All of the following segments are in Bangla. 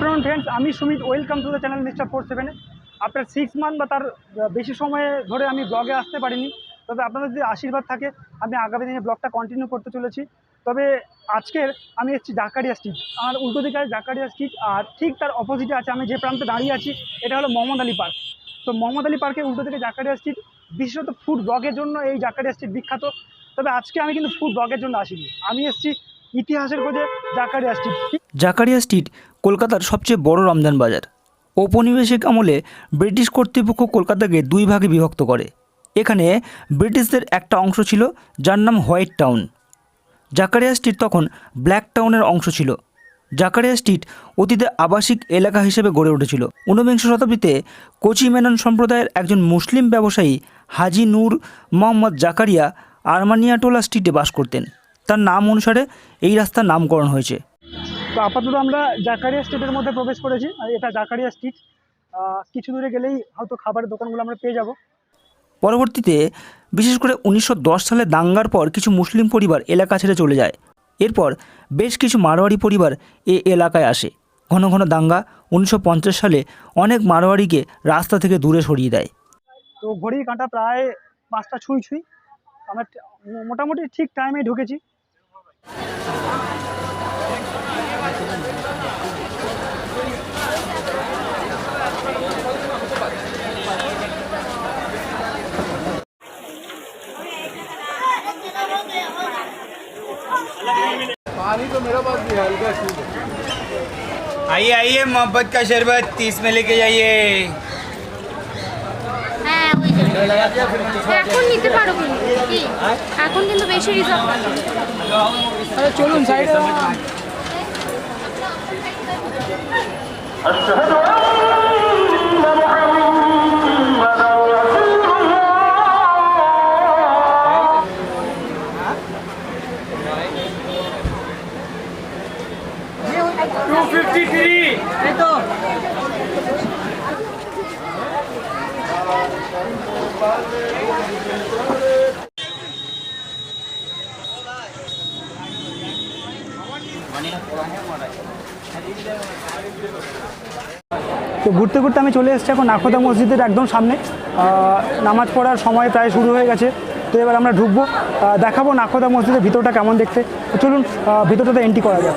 ফ্রেন্ডস আমি Sumit welcome to the channel mister four সেভেনে আপনার সিক্স মান্থ বা তার বেশি সময় ধরে আমি ব্লগে আসতে পারিনি। তবে আপনাদের যদি আশীর্বাদ থাকে, আমি আগামী দিনে ব্লগটা কন্টিনিউ করতে চলেছি। তবে আজকের আমি এসেছি জাকারিয়া স্ট্রিট আর উল্টো দিকে আছে জাকারিয়া স্ট্রিট আর ঠিক তার অপোজিটে আছে আমি যে প্রান্তে দাঁড়িয়ে আছি, এটা হলো মোহাম্মদ আলী পার্ক তো মোহাম্মদ আলী পার্কের উল্টো দিকে জাকারিয়া স্ট্রিট বিশেষত ফুড ব্লগের জন্য এই জাকারিয়া স্ট্রিট বিখ্যাত। তবে আজকে আমি কিন্তু ফুড ব্লগের জন্য আসিনি। আমি এসেছি ইতিহাসের খোঁজে জাকারিয়া স্ট্রিট জাকারিয়া স্ট্রিট কলকাতার সবচেয়ে বড় রমজান বাজার। ঔপনিবেশিক আমলে ব্রিটিশ কর্তৃপক্ষ কলকাতাকে দুই ভাগে বিভক্ত করে। এখানে ব্রিটিশদের একটা অংশ ছিল, যার নাম হোয়াইট টাউন। জাকারিয়া স্ট্রিট তখন ব্ল্যাক টাউনের অংশ ছিল। জাকারিয়া স্ট্রিট অতীতে আবাসিক এলাকা হিসেবে গড়ে উঠেছিল। ঊনবিংশ শতাব্দীতে কোচি মেনন সম্প্রদায়ের একজন মুসলিম ব্যবসায়ী হাজি নূর মোহাম্মদ জাকারিয়া আরমানিয়াটোলা স্ট্রিটে বাস করতেন। তার নাম অনুসারে এই রাস্তার নামকরণ হয়েছে। তো আপাতত আমরা জাকারিয়া স্ট্রিটের মধ্যে প্রবেশ করেছি আর এটা জাকারিয়া স্ট্রিট। কিছু দূরে গেলেই হয়তো খাবারের দোকানগুলো আমরা পেয়ে যাব। পরবর্তীতে বিশেষ করে উনিশশো দশ সালে দাঙ্গার পর কিছু মুসলিম পরিবার এলাকা ছেড়ে চলে যায়। এরপর বেশ কিছু মারোয়ারি পরিবার এ এলাকায় আসে। ঘন ঘন দাঙ্গা উনিশশো পঞ্চাশ সালে অনেক মারোয়ারিকে রাস্তা থেকে দূরে সরিয়ে দেয়। তো ঘড়ি কাঁটা প্রায় পাঁচটা ছুঁই ছুঁই। আমরা মোটামুটি ঠিক টাইমে ঢুকেছি। पानी तो मेरा पास भी हल्का आइए आइए, मोहब्बत का शरबत, तीस में लेके जाइए। এখন নিতে পারো কি এখন কিন্তু বেশি রিজার্ভ চলুন সাইডে তো ঘুরতে ঘুরতে আমি চলে এসেছি এখন নাখোদা মসজিদের একদম সামনে। নামাজ পড়ার সময় প্রায় শুরু হয়ে গেছে। তো এবার আমরা ঢুকবো। দেখাবো নাখোদা মসজিদের ভিতরটা কেমন দেখতে। চলুন ভিতরটাতে এন্ট্রি করা যাক।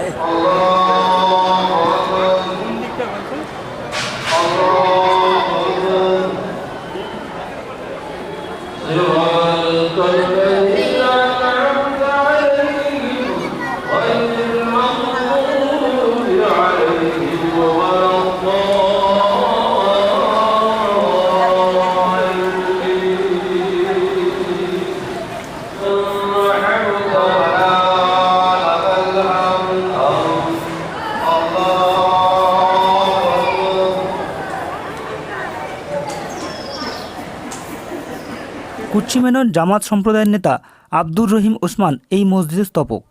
কুচ্চিমেনন জামাত সম্প্রদায়ের নেতা আব্দুর রহিম ওসমান এই মসজিদের স্তপক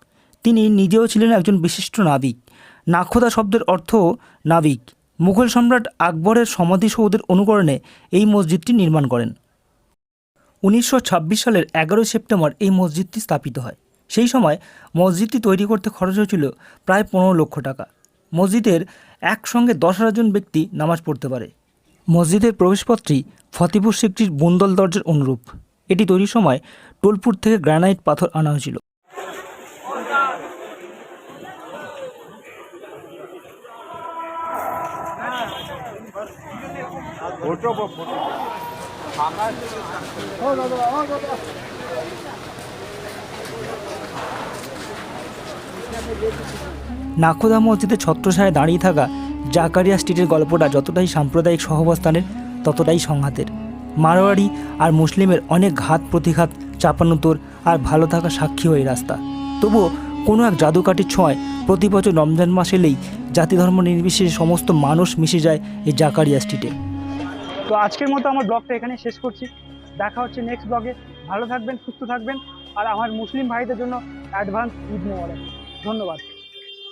তিনি নিজেও ছিলেন একজন বিশিষ্ট নাবিক। নাখোদা শব্দের অর্থ নাবিক। মুঘল সম্রাট আকবরের সমাধিসৌধের অনুকরণে এই মসজিদটি নির্মাণ করেন। উনিশশো ছাব্বিশ সালের এগারোই সেপ্টেম্বর এই মসজিদটি স্থাপিত হয়। সেই সময় মসজিদটি তৈরি করতে খরচ হয়েছিল প্রায় পনেরো লক্ষ টাকা। মসজিদের একসঙ্গে দশ জন ব্যক্তি নামাজ পড়তে পারে। মসজিদের প্রবেশপত্রটি ফতেপুর সিকটির বুন্দল দরজার অনুরূপ। এটি তৈরির সময় টোলপুর থেকে গ্রানাইট পাথর আনা হয়েছিল। নাখোদা মসজিদে ছত্রছায়ায় দাঁড়িয়ে থাকা জাকারিয়া স্ট্রিটের গল্পটা যতটাই সাম্প্রদায়িক সহবস্থানের, ততটাই সংঘাতের। মারোয়ারি আর মুসলিমের অনেক ঘাত প্রতিঘাত চাপানুতোর আর ভালো থাকা সাক্ষী এই রাস্তা। তবুও কোনো এক জাদুকাঠির ছোঁয়ায় প্রতি বছর রমজান মাস এলেই জাতি ধর্ম নির্বিশেষে সমস্ত মানুষ মিশে যায় এই জাকারিয়া স্ট্রিটে। তো আজকের মতো আমার ব্লগটা এখানে শেষ করছি। দেখা হচ্ছে নেক্সট ব্লগে। ভালো থাকবেন, সুস্থ থাকবেন। আর আমার মুসলিম ভাইদের জন্য অ্যাডভান্স ঈদ মোবারক। ধন্যবাদ।